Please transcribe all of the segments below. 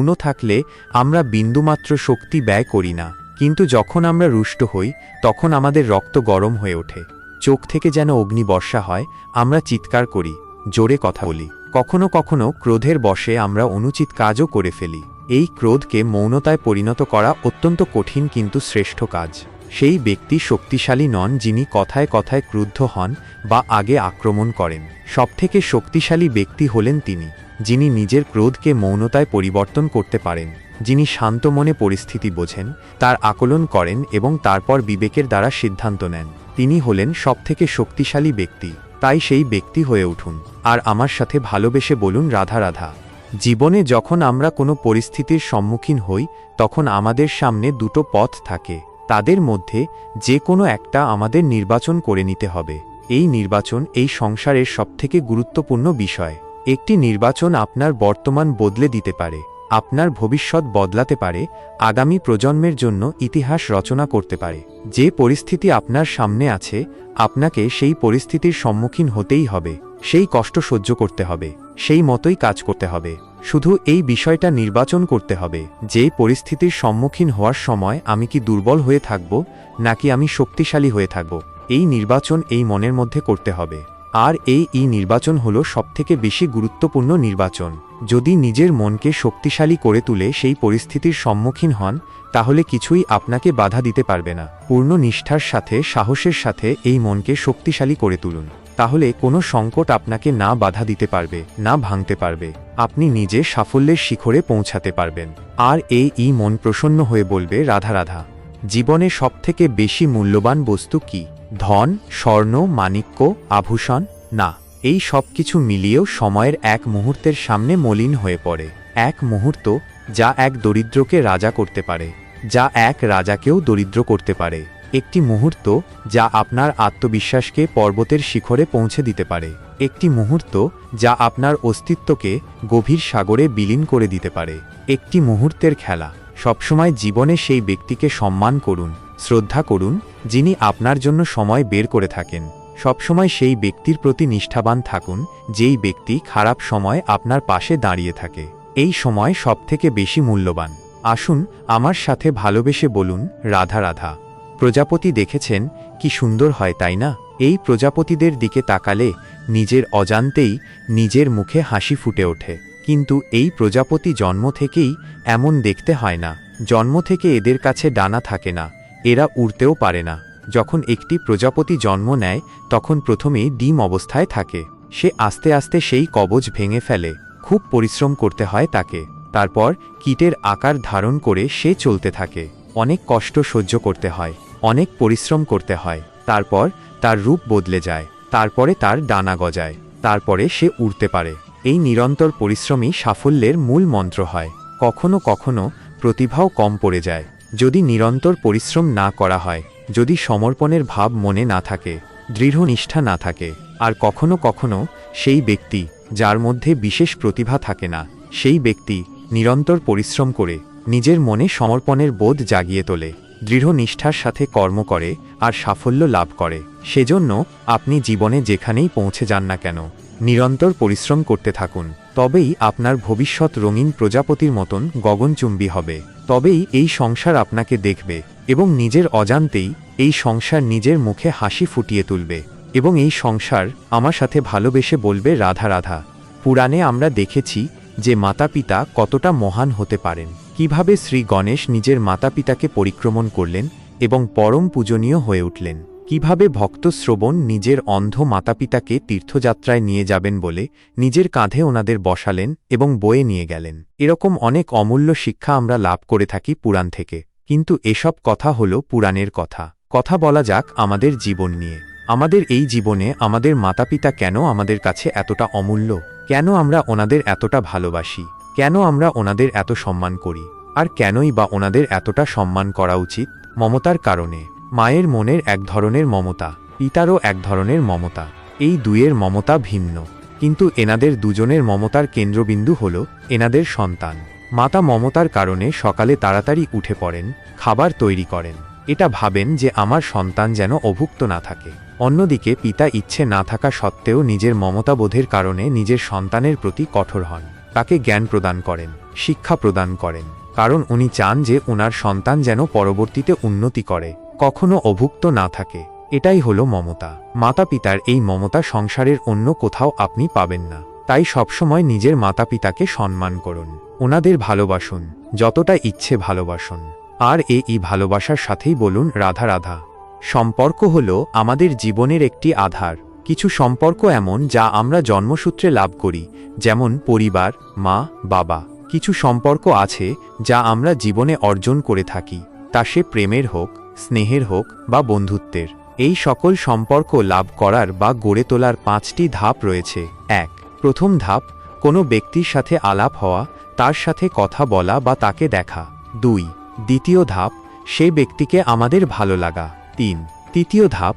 মৌন থাকলে আমরা বিন্দুমাত্র শক্তি ব্যয় করি না, কিন্তু যখন আমরা রুষ্ট হই, তখন আমাদের রক্ত গরম হয়ে ওঠে। চোখ থেকে যেন অগ্নি বর্ষা হয়, আমরা চিৎকার করি, জোরে কথা বলি। কখনো কখনো ক্রোধের বসে আমরা অনুচিত কাজও করে ফেলি। এই ক্রোধকে মৌনতায় পরিণত করা অত্যন্ত কঠিন কিন্তু শ্রেষ্ঠ কাজ। সেই ব্যক্তি শক্তিশালী নন যিনি কথায় কথায় ক্রুদ্ধ হন বা আগে আক্রমণ করেন। সবথেকে শক্তিশালী ব্যক্তি হলেন তিনি, যিনি নিজের ক্রোধকে মৌনতায় পরিবর্তন করতে পারেন, যিনি শান্ত মনে পরিস্থিতি বোঝেন, তার আকলন করেন এবং তারপর বিবেকের দ্বারা সিদ্ধান্ত নেন। তিনি হলেন সবথেকে শক্তিশালী ব্যক্তি, তাই সেই ব্যক্তি হয়ে উঠুন। আর আমার সাথে ভালোবেসে বলুন, রাধা রাধা। জীবনে যখন আমরা কোনো পরিস্থিতির সম্মুখীন হই, তখন আমাদের সামনে দুটো পথ থাকে। তাদের মধ্যে যে কোনো একটা আমাদের নির্বাচন করে নিতে হবে। এই নির্বাচন এই সংসারের সবথেকে গুরুত্বপূর্ণ বিষয়। একটি নির্বাচন আপনার বর্তমান বদলে দিতে পারে, আপনার ভবিষ্যৎ বদলাতে পারে, আগামী প্রজন্মের জন্য ইতিহাস রচনা করতে পারে। যে পরিস্থিতি আপনার সামনে আছে, আপনাকে সেই পরিস্থিতির সম্মুখীন হতেই হবে, সেই কষ্ট সহ্য করতে হবে, সেই মতোই কাজ করতে হবে। শুধু এই বিষয়টা নির্বাচন করতে হবে, যে পরিস্থিতির সম্মুখীন হওয়ার সময় আমি কি দুর্বল হয়ে থাকব, নাকি আমি শক্তিশালী হয়ে থাকব। এই নির্বাচন এই মনের মধ্যে করতে হবে। আর এই ই নির্বাচন হল সবথেকে বেশি গুরুত্বপূর্ণ নির্বাচন। যদি নিজের মনকে শক্তিশালী করে তুলে সেই পরিস্থিতির সম্মুখীন হন, তাহলে কিছুই আপনাকে বাধা দিতে পারবে না। পূর্ণ নিষ্ঠার সাথে, সাহসের সাথে এই মনকে শক্তিশালী করে তুলুন। তাহলে কোনো সংকট আপনাকে না বাধা দিতে পারবে, না ভাঙতে পারবে। আপনি নিজে সাফল্যের শিখরে পৌঁছাতে পারবেন। আর এই ই মন প্রসন্ন হয়ে বলবে, রাধা রাধা, জীবনে সবথেকে বেশি মূল্যবান বস্তু কি? ধন, স্বর্ণ, মাণিক্য, আভূষণ? না, এই সব কিছু মিলিয়েও সময়ের এক মুহূর্তের সামনে মলিন হয়ে পড়ে। এক মুহূর্ত, যা এক দরিদ্রকে রাজা করতে পারে, যা এক রাজাকেও দরিদ্র করতে পারে। একটি মুহূর্ত যা আপনার আত্মবিশ্বাসকে পর্বতের শিখরে পৌঁছে দিতে পারে। একটি মুহূর্ত যা আপনার অস্তিত্বকে গভীর সাগরে বিলীন করে দিতে পারে। একটি মুহূর্তের খেলা। সবসময় জীবনে সেই ব্যক্তিকে সম্মান করুন, শ্রদ্ধা করুন, যিনি আপনার জন্য সময় বের করে থাকেন। সবসময় সেই ব্যক্তির প্রতি নিষ্ঠাবান থাকুন, যেই ব্যক্তি খারাপ সময় আপনার পাশে দাঁড়িয়ে থাকে। এই সময় সবথেকে বেশি মূল্যবান। আসুন আমার সাথে ভালোবেসে বলুন, রাধা রাধা। প্রজাপতি দেখেছেন, কি সুন্দর হয়, তাই না? এই প্রজাপতিদের দিকে তাকালে নিজের অজান্তেই নিজের মুখে হাসি ফুটে ওঠে। কিন্তু এই প্রজাপতি জন্ম থেকেই এমন দেখতে হয় না। জন্ম থেকে এদের কাছে ডানা থাকে না, এরা উড়তেও পারে না। যখন একটি প্রজাপতি জন্ম নেয়, তখন প্রথমে ডিম অবস্থায় থাকে। সে আস্তে আস্তে সেই কবজ ভেঙে ফেলে। খুব পরিশ্রম করতে হয় তাকে। তারপর কীটের আকার ধারণ করে সে চলতে থাকে। অনেক কষ্ট সহ্য করতে হয়। অনেক পরিশ্রম করতে হয়। তারপর তার রূপ বদলে যায়। তারপরে তার ডানা গজায়। তারপরে সে উড়তে পারে। এই নিরন্তর পরিশ্রমই সাফল্যের মূল মন্ত্র হয়। কখনো কখনো প্রতিভাও কম পড়ে যায়। যদি নিরন্তর পরিশ্রম না করা হয়, যদি সমর্পণের ভাব মনে না থাকে, দৃঢ় নিষ্ঠা না থাকে, আর কখনো কখনো সেই ব্যক্তি যার মধ্যে বিশেষ প্রতিভা থাকে না, সেই ব্যক্তি নিরন্তর পরিশ্রম করে নিজের মনে সমর্পণের বোধ জাগিয়ে তোলে। দৃঢ় নিষ্ঠার সাথে কর্ম করে আর সাফল্য লাভ করে। সেজন্য আপনি জীবনে যেখানেই পৌঁছে যান না কেন, নিরন্তর পরিশ্রম করতে থাকুন। তবেই আপনার ভবিষ্যৎ রঙিন প্রজাপতির মতন গগনচুম্বী হবে। তবেই এই সংসার আপনাকে দেখবে এবং নিজের অজান্তেই এই সংসার নিজের মুখে হাসি ফুটিয়ে তুলবে এবং এই সংসার আমার সাথে ভালোবেসে বলবে, রাধা রাধা। পুরাণে আমরা দেখেছি যে মাতা পিতা কতটা মহান হতে পারেন। কীভাবে শ্রী গণেশ নিজের মাতা পিতাকে পরিক্রমণ করলেন এবং পরম পূজনীয় হয়ে উঠলেন? কীভাবে ভক্ত শ্রবণ নিজের অন্ধ মাতাপিতাকে তীর্থযাত্রায় নিয়ে যাবেন বলে নিজের কাঁধে ওনাদের বসালেন এবং বয়ে নিয়ে গেলেন? এরকম অনেক অমূল্য শিক্ষা আমরা লাভ করে থাকি পুরাণ থেকে। কিন্তু এসব কথা হল পুরাণের কথা। কথা বলা যাক আমাদের জীবন নিয়ে। আমাদের এই জীবনে আমাদের মাতাপিতা কেন আমাদের কাছে এতটা অমূল্য? কেন আমরা ওনাদের এতটা ভালোবাসি? কেন আমরা ওনাদের এত সম্মান করি? আর কেনই বা ওনাদের এতটা সম্মান করা উচিত? মমতার কারণে। মায়ের মনের এক ধরনের মমতা, পিতারও এক ধরনের মমতা। এই দুয়ের মমতা ভিন্ন। কিন্তু এনাদের দুজনের মমতার কেন্দ্রবিন্দু হল এনাদের সন্তান। মাতা মমতার কারণে সকালে তাড়াতাড়ি উঠে পড়েন, খাবার তৈরি করেন। এটা ভাবেন যে আমার সন্তান যেন অভুক্ত না থাকে। অন্যদিকে পিতা ইচ্ছে না থাকা সত্ত্বেও নিজের মমতাবোধের কারণে নিজের সন্তানের প্রতি কঠোর হন। তাকে জ্ঞান প্রদান করেন, শিক্ষা প্রদান করেন, কারণ উনি চান যে ওনার সন্তান যেন পরবর্তীতে উন্নতি করে, কখনো অভুক্ত না থাকে। এটাই হলো মমতা। মাতা পিতার এই মমতা সংসারের অন্য কোথাও আপনি পাবেন না। তাই সবসময় নিজের মাতা পিতাকে সম্মান করুন। ওনাদের ভালোবাসুন, যতটা ইচ্ছে ভালোবাসুন। আর এ এই ভালোবাসার সাথেই বলুন রাধা রাধা সম্পর্ক হল আমাদের জীবনের একটি আধার। কিছু সম্পর্ক এমন যা আমরা জন্মসূত্রে লাভ করি, যেমন পরিবার, মা, বাবা। কিছু সম্পর্ক আছে যা আমরা জীবনে অর্জন করে থাকি, তা সে প্রেমের হোক, স্নেহের হোক বা বন্ধুত্বের। এই সকল সম্পর্ক লাভ করার বা গড়ে তোলার পাঁচটি ধাপ রয়েছে। এক, প্রথম ধাপ, কোনো ব্যক্তির সাথে আলাপ হওয়া, তার সাথে কথা বলা বা তাকে দেখা। দুই, দ্বিতীয় ধাপ সেই ব্যক্তিকে আমাদের ভালো লাগা। তিন, তৃতীয় ধাপ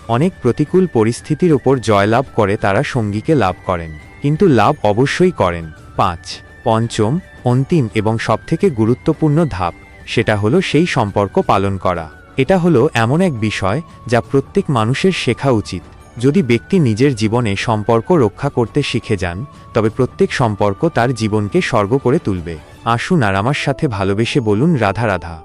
অনেক প্রতিকূল পরিস্থিতির ওপর জয়লাভ করে তারা সঙ্গীকে লাভ করেন, কিন্তু লাভ অবশ্যই করেন। পাঁচ, পঞ্চম, অন্তিম এবং সবথেকে গুরুত্বপূর্ণ ধাপ, সেটা হলো সেই সম্পর্ক পালন করা। এটা হলো এমন এক বিষয় যা প্রত্যেক মানুষের শেখা উচিত। যদি ব্যক্তি নিজের জীবনে সম্পর্ক রক্ষা করতে শিখে যান, তবে প্রত্যেক সম্পর্ক তার জীবনকে স্বর্গ করে তুলবে। আসুন আর আমার সাথে ভালোবেসে বলুন রাধা রাধা।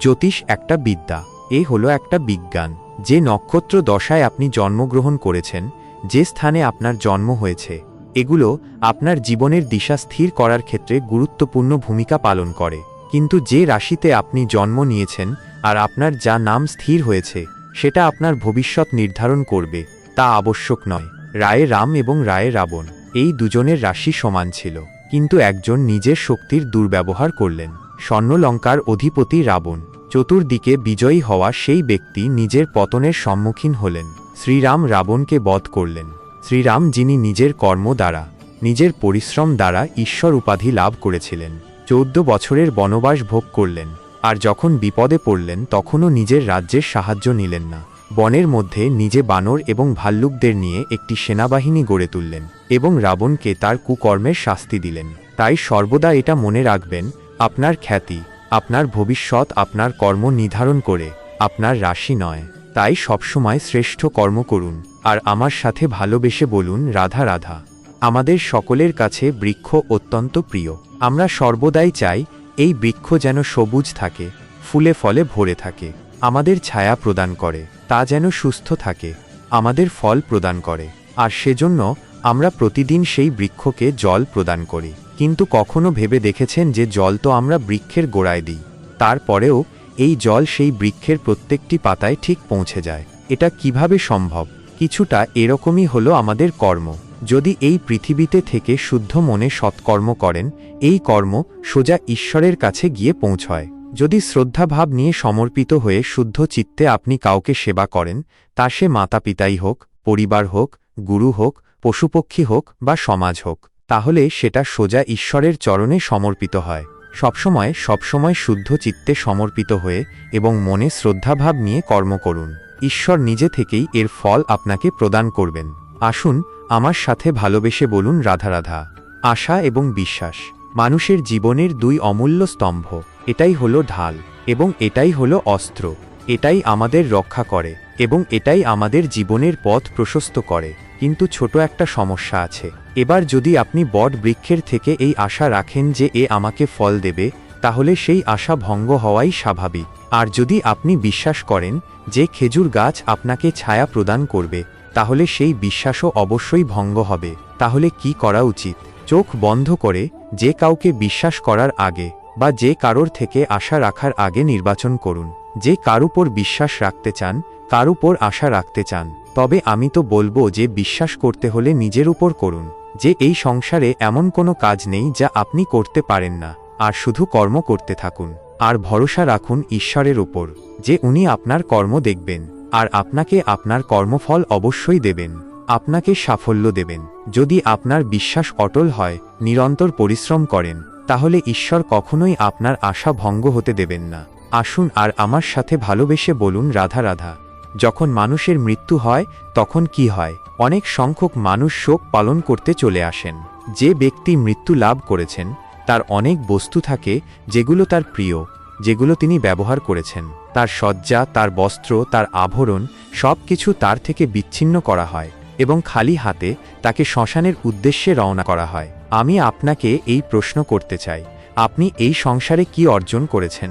জ্যোতিষ একটা বিদ্যা, এ হলো একটা বিজ্ঞান। যে নক্ষত্র দশায় আপনি জন্মগ্রহণ করেছেন, যে স্থানে আপনার জন্ম হয়েছে, এগুলো আপনার জীবনের দিশা স্থির করার ক্ষেত্রে গুরুত্বপূর্ণ ভূমিকা পালন করে। কিন্তু যে রাশিতে আপনি জন্ম নিয়েছেন আর আপনার যা নাম স্থির হয়েছে, সেটা আপনার ভবিষ্যৎ নির্ধারণ করবে, তা আবশ্যক নয়। রায়ে রাম এবং রায়ে রাবণ, এই দুজনের রাশি সমান ছিল, কিন্তু একজন নিজের শক্তির দুর্ব্যবহার করলেন। স্বর্ণলঙ্কার অধিপতি রাবণ চতুর্দিকে বিজয়ী হওয়া সেই ব্যক্তি নিজের পতনের সম্মুখীন হলেন। শ্রীরাম রাবণকে বধ করলেন। শ্রীরাম যিনি নিজের কর্ম দ্বারা, নিজের পরিশ্রম দ্বারা ঈশ্বর উপাধি লাভ করেছিলেন, চৌদ্দ বছরের বনবাস ভোগ করলেন, আর যখন বিপদে পড়লেন তখনও নিজের রাজ্যের সাহায্য নিলেন না। বনের মধ্যে নিজে বানর এবং ভাল্লুকদের নিয়ে একটি সেনাবাহিনী গড়ে তুললেন এবং রাবণকে তার কুকর্মের শাস্তি দিলেন। তাই সর্বদা এটা মনে রাখবেন, আপনার খ্যাতি আপনার ভবিষ্যৎ আপনার কর্ম নির্ধারণ করে, আপনার রাশি নয়। তাই সবসময় শ্রেষ্ঠ কর্ম করুন, আর আমার সাথে ভালোবেসে বলুন, রাধা রাধা। আমাদের সকলের কাছে বৃক্ষ অত্যন্ত প্রিয়। আমরা সর্বদাই চাই, এই বৃক্ষ যেন সবুজ থাকে, ফুলে ফলে ভরে থাকে, আমাদের ছায়া প্রদান করে, তা যেন সুস্থ থাকে, আমাদের ফল প্রদান করে। আর সেজন্য আমরা প্রতিদিন সেই বৃক্ষকে জল প্রদান করি। কিন্তু কখনো ভেবে দেখেছেন যে জল তো আমরা বৃক্ষের গোড়ায় দিই। তারপরেও এই জল সেই বৃক্ষের প্রত্যেকটি পাতায় ঠিক পৌঁছে যায়। এটা কীভাবে সম্ভব? কিছুটা এরকমই হলো আমাদের কর্ম। যদি এই পৃথিবীতে থেকে শুদ্ধ মনে সৎকর্ম করেন, এই কর্ম সোজা ঈশ্বরের কাছে গিয়ে পৌঁছয়। যদি শ্রদ্ধাভাব নিয়ে সমর্পিত হয়ে শুদ্ধ চিত্তে আপনি কাউকে সেবা করেন, তা সে মাতা পিতাই হোক, পরিবার হোক, গুরু হোক, পশুপক্ষী হোক বা সমাজ হোক। তাহলে সেটা সোজা ঈশ্বরের চরণে সমর্পিত হয়। সবসময় সবসময় শুদ্ধ চিত্তে সমর্পিত হয়ে এবং মনে শ্রদ্ধাভাব নিয়ে কর্ম করুন। ঈশ্বর নিজে থেকেই এর ফল আপনাকে প্রদান করবেন। আসুন, আমার সাথে ভালোবেসে বলুন রাধা রাধা। আশা এবং বিশ্বাস, মানুষের জীবনের দুই অমূল্য স্তম্ভ, এটাই হলো ঢাল এবং এটাই হলো অস্ত্র, এটাই আমাদের রক্ষা করে। এবং এটাই আমাদের জীবনের পথ প্রশস্ত করে। কিন্তু ছোট একটা সমস্যা আছে। এবার যদি আপনি বট বৃক্ষের থেকে এই আশা রাখেন যে এ আমাকে ফল দেবে, তাহলে সেই আশা ভঙ্গ হওয়াই স্বাভাবিক। আর যদি আপনি বিশ্বাস করেন যে খেজুর গাছ আপনাকে ছায়া প্রদান করবে, তাহলে সেই বিশ্বাসও অবশ্যই ভঙ্গ হবে। তাহলে কি করা উচিত? চোখ বন্ধ করে যে কাউকে বিশ্বাস করার আগে বা যে কারোর থেকে আশা রাখার আগে নির্বাচন করুন। যে কার উপর বিশ্বাস রাখতে চান কার উপর আশা রাখতে চান। তবে আমি তো বলব যে বিশ্বাস করতে হলে নিজের উপর করুন, যে এই সংসারে এমন কোনো কাজ নেই যা আপনি করতে পারেন না, আর শুধু কর্ম করতে থাকুন। আর ভরসা রাখুন ঈশ্বরের উপর, যে উনি আপনার কর্ম দেখবেন, আর আপনাকে আপনার কর্মফল অবশ্যই দেবেন, আপনাকে সাফল্য দেবেন। যদি আপনার বিশ্বাস অটল হয়, নিরন্তর পরিশ্রম করেন, তাহলে ঈশ্বর কখনোই আপনার আশা ভঙ্গ হতে দেবেন না। আসুন আর আমার সাথে ভালোবেসে বলুন রাধা রাধা। যখন মানুষের মৃত্যু হয়, তখন কি হয়? অনেক সংখ্যক মানুষ শোক পালন করতে চলে আসেন। যে ব্যক্তি মৃত্যু লাভ করেছেন, তার অনেক বস্তু থাকে, যেগুলো তার প্রিয়, যেগুলো তিনি ব্যবহার করেছেন। তার শয্যা, তার বস্ত্র, তার আভরণ সব কিছু তার থেকে বিচ্ছিন্ন করা হয় এবং খালি হাতে তাকে শ্মশানের উদ্দেশ্যে রওনা করা হয়। আমি আপনাকে এই প্রশ্ন করতে চাই, আপনি এই সংসারে কি অর্জন করেছেন?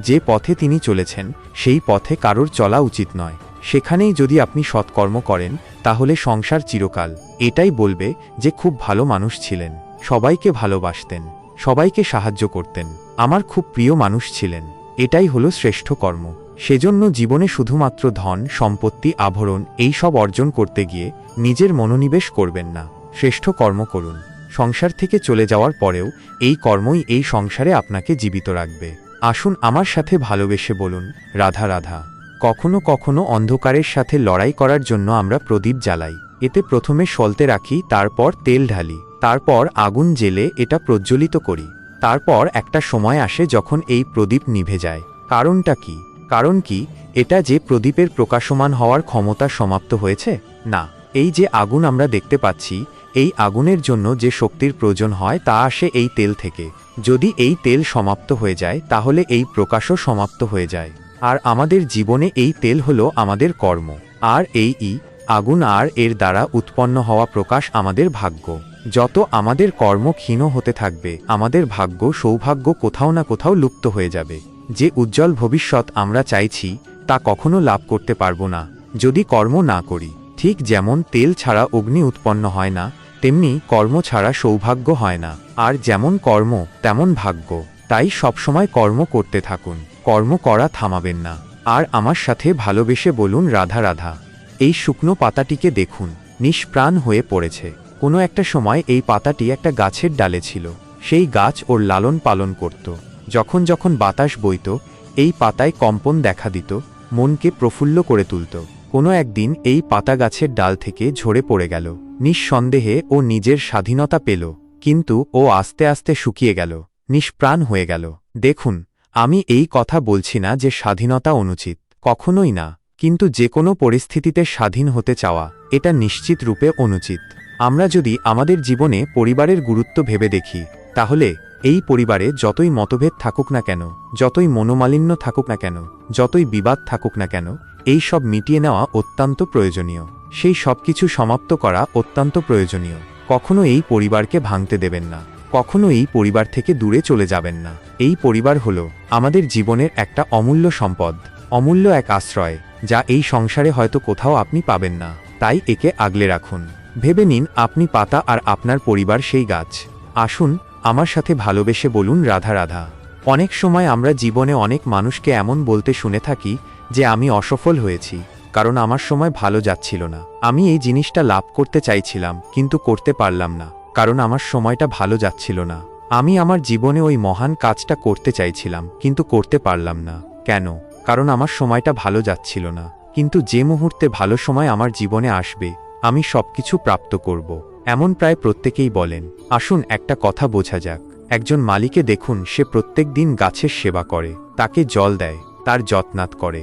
যে পথে তিনি চলেছেন, সেই পথে কারোর চলা উচিত নয়। সেখানেই যদি আপনি সৎকর্ম করেন, তাহলে সংসার চিরকাল। এটাই বলবে যে খুব ভালো মানুষ ছিলেন। সবাইকে ভালোবাসতেন। সবাইকে সাহায্য করতেন। আমার খুব প্রিয় মানুষ ছিলেন। এটাই হলো শ্রেষ্ঠ কর্ম। সেজন্য জীবনে শুধুমাত্র ধন, সম্পত্তি, আভরণ, এই সব অর্জন করতে গিয়ে নিজের মনোনিবেশ করবেন না। শ্রেষ্ঠ কর্ম করুন। সংসার থেকে চলে যাওয়ার পরেও এই কর্মই এই সংসারে আপনাকে জীবিত রাখবে। আসুন আমার সাথে ভালোবেসে বলুন, রাধা রাধা, কখনো কখনো অন্ধকারের সাথে লড়াই করার জন্য আমরা প্রদীপ জ্বালাই। এতে প্রথমে সলতে রাখি, তারপর তেল ঢালি, তারপর আগুন জেলে এটা প্রজ্বলিত করি। তারপর একটা সময় আসে যখন এই প্রদীপ নিভে যায়। কারণটা কি? কারণ কি? এটা যে প্রদীপের প্রকাশমান হওয়ার ক্ষমতা সমাপ্ত হয়েছে? না। এই যে আগুন আমরা দেখতে পাচ্ছি, এই আগুনের জন্য যে শক্তির প্রয়োজন হয় তা আসে এই তেল থেকে। যদি এই তেল সমাপ্ত হয়ে যায়, তাহলে এই প্রকাশও সমাপ্ত হয়ে যায়। আর আমাদের জীবনে এই তেল হল আমাদের কর্ম। আর এই ই, আগুন আর এর দ্বারা উৎপন্ন হওয়া প্রকাশ আমাদের ভাগ্য। যত আমাদের কর্ম ক্ষীণ হতে থাকবে, আমাদের ভাগ্য সৌভাগ্য কোথাও না কোথাও লুপ্ত হয়ে যাবে। যে উজ্জ্বল ভবিষ্যৎ আমরা চাইছি, তা কখনো লাভ করতে পারব না। যদি কর্ম না করি ঠিক যেমন তেল ছাড়া অগ্নি উৎপন্ন হয় না, তেমনি কর্ম ছাড়া সৌভাগ্য হয় না। আর যেমন কর্ম, তেমন ভাগ্য। তাই সবসময় কর্ম করতে থাকুন। কর্ম করা থামাবেন না। আর আমার সাথে ভালোবেসে বলুন, রাধা রাধা। এই শুকনো পাতাটিকে দেখুন। নিষ্প্রাণ হয়ে পড়েছে। কোনো একটা সময় এই পাতাটি একটা গাছের ডালে ছিল। সেই গাছ ওর লালন পালন করত। যখন যখন বাতাস বইত, এই পাতায় কম্পন দেখা দিত, মনকে প্রফুল্ল করে তুলত। কোনো একদিন এই পাতা গাছের ডাল থেকে ঝরে পড়ে গেল, নিঃসন্দেহে ও নিজের স্বাধীনতা পেল, কিন্তু ও আস্তে আস্তে শুকিয়ে গেল, নিষ্প্রাণ হয়ে গেল। দেখুন, আমি এই কথা বলছি না যে স্বাধীনতা অনুচিত, কখনোই না, কিন্তু যে কোনো পরিস্থিতিতে স্বাধীন হতে চাওয়া, এটা নিশ্চিত রূপে অনুচিত। আমরা যদি আমাদের জীবনে পরিবারের গুরুত্ব ভেবে দেখি, তাহলে এই পরিবারে যতই মতভেদ থাকুক না কেন, যতই মনোমালিন্য থাকুক না কেন, যতই বিবাদ থাকুক না কেন এই সব মিটিয়ে নেওয়া অত্যন্ত প্রয়োজনীয়। সেই সব কিছু সমাপ্ত করা অত্যন্ত প্রয়োজনীয়। কখনো এই পরিবারকে ভাঙতে দেবেন না। কখনো এই পরিবার থেকে দূরে চলে যাবেন না। এই পরিবার হল আমাদের জীবনের একটা অমূল্য সম্পদ, অমূল্য এক আশ্রয়, যা এই সংসারে হয়তো কোথাও আপনি পাবেন না। তাই একে আগলে রাখুন। ভেবে নিন, আপনি পাতা আর আপনার পরিবার সেই গাছ। আসুন, আমার সাথে ভালোবেসে বলুন, রাধা রাধা। অনেক সময় আমরা জীবনে অনেক মানুষকে এমন বলতে শুনে থাকি যে আমি অসফল হয়েছি, কারণ আমার সময় ভালো যাচ্ছিল না। আমি এই জিনিসটা লাভ করতে চাইছিলাম, কিন্তু করতে পারলাম না, কারণ আমার সময়টা ভালো যাচ্ছিল না। আমি আমার জীবনে ওই মহান কাজটা করতে চাইছিলাম, কিন্তু করতে পারলাম না। কেন? কারণ আমার সময়টা ভালো যাচ্ছিল না। কিন্তু যে মুহূর্তে ভালো সময় আমার জীবনে আসবে, আমি সবকিছু প্রাপ্ত করব। এমন প্রায় প্রত্যেকেই বলেন, আসুন, একটা কথা বোঝা যাক। একজন মালিকে দেখুন, সে প্রত্যেক দিন গাছের সেবা করে, তাকে জল দেয়, তার যত্নাত করে।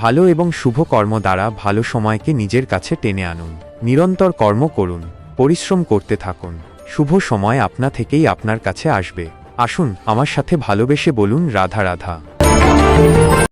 ভালো এবং শুভ কর্ম দ্বারা ভালো সময়কে নিজের কাছে টেনে আনুন। নিরন্তর কর্ম করুন, পরিশ্রম করতে থাকুন। শুভ সময় আপনা থেকেই আপনার কাছে আসবে। আসুন, আমার সাথে ভালোবেসে বলুন রাধা রাধা।